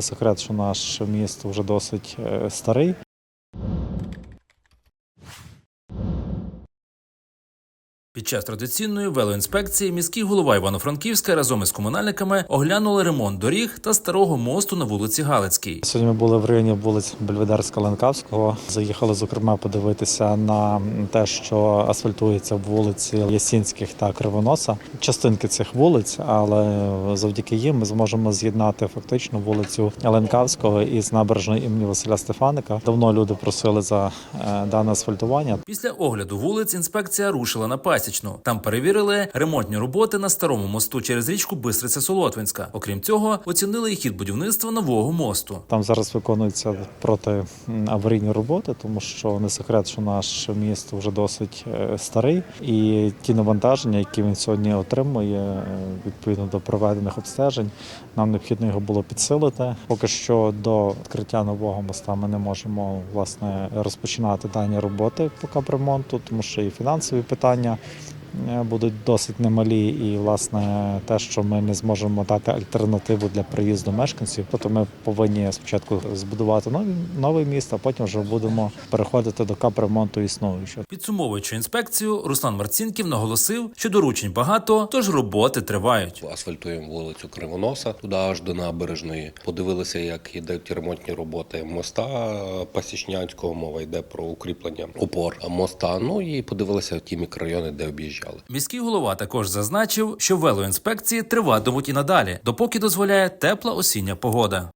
не секрет, що наш міст вже досить е, старий. Під час традиційної велоінспекції міський голова Івано-Франківська разом із комунальниками оглянули ремонт доріг та старого мосту на вулиці Галицькій. Сьогодні ми були в районі вулиць Бельведерська Ленкавського. Заїхали зокрема подивитися на те, що асфальтується в вулиці Ясінських та Кривоноса. Частинки цих вулиць, але завдяки їм ми зможемо з'єднати фактично вулицю Ленкавського із набережною імені Василя Стефаника. Давно люди просили за е, дане асфальтування. Після огляду вулиць інспекція рушила на Пасічну. Там перевірили ремонтні роботи на старому мосту через річку Бистриця Солотвинська. Окрім цього, оцінили хід будівництва нового мосту. Там зараз виконуються проти аварійні роботи, тому що не секрет, що наш міст вже досить е, старий, і ті навантаження, які він сьогодні отримує, е, відповідно до проведених обстежень, нам необхідно його було підсилити. Поки що до відкриття нового моста ми не можемо власне розпочинати дані роботи по капремонту, тому що і фінансові питання. Е, Будуть досить немалі, і власне те, що ми не зможемо дати альтернативу для приїзду мешканців. Тобто ми повинні спочатку збудувати новий новий міст, а потім вже будемо переходити до капремонту існуючого. Підсумовуючи інспекцію, Руслан Марцінків наголосив, що доручень багато, тож роботи тривають. Асфальтуємо вулицю Кривоноса, туди аж до набережної. Подивилися, як йдуть ремонтні роботи моста Пасічнянського. Мова йде про укріплення опор моста. Ну і подивилися ті мікрорайони, де об'їжджали. Міський голова також зазначив, що велоінспекції триватимуть і надалі, допоки дозволяє тепла осіння погода.